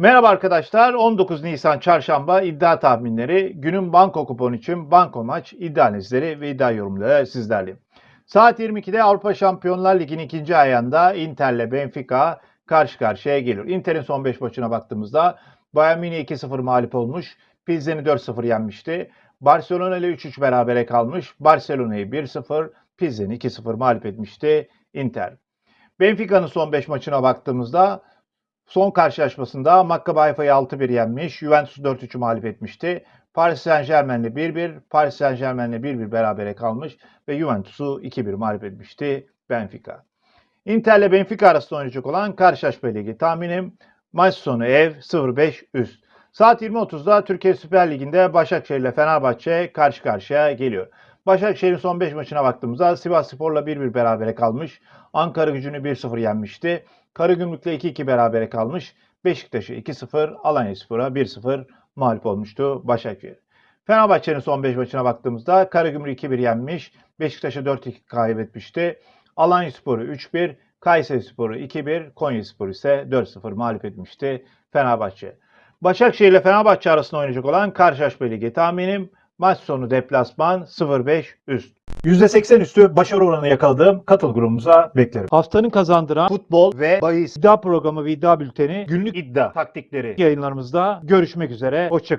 Merhaba arkadaşlar. 19 Nisan Çarşamba iddia tahminleri. Günün banko kuponu için banko maç iddia analizleri ve iddia yorumları sizlerleyim. Saat 22'de Avrupa Şampiyonlar Ligi'nin ikinci ayağında Inter'le Benfica karşı karşıya geliyor. Inter'in son 5 maçına baktığımızda Bayern Münih 2-0 mağlup olmuş. Pilsen'i 4-0 yenmişti. Barcelona ile 3-3 berabere kalmış. Barcelona'yı 1-0, Pilsen'i 2-0 mağlup etmişti Inter. Benfica'nın son 5 maçına baktığımızda Son karşılaşmasında Maccabi Haifa'yı 6-1 yenmiş. Juventus'u 4-3 mağlup etmişti. Paris Saint Germain'le 1-1, Paris Saint Germain'le 1-1 berabere kalmış ve Juventus'u 2-1 mağlup etmişti Benfica. Inter'le Benfica arasında oynayacak olan karşılaşma ligi tahminim maç sonu ev 0-5 üst. Saat 20.30'da Türkiye Süper Ligi'nde Başakşehir ile Fenerbahçe karşı karşıya geliyor. Başakşehir'in son 5 maçına baktığımızda Sivas Spor'la 1-1 berabere kalmış. Ankara gücünü 1-0 yenmişti. Karagümrük'le 2-2 berabere kalmış. Beşiktaş'ı 2-0, Alanyaspor'a 1-0 mağlup olmuştu Başakşehir. Fenerbahçe'nin son 5 maçına baktığımızda Karagümrük 2-1 yenmiş. Beşiktaş'ı 4-2 kaybetmişti. Alanyaspor'u 3-1, Kayserispor'u 2-1, Konyaspor ise 4-0 mağlup etmişti Fenerbahçe. Başakşehir ile Fenerbahçe arasında oynayacak olan karşılaşma ligi tahminim maç sonu deplasman 0-5 üst. %80 üstü başarı oranı yakaladığım katıl grubumuza beklerim. Haftanın kazandıran futbol ve bahis iddia programı ve iddia bülteni günlük iddia taktikleri yayınlarımızda görüşmek üzere. Hoşçakalın.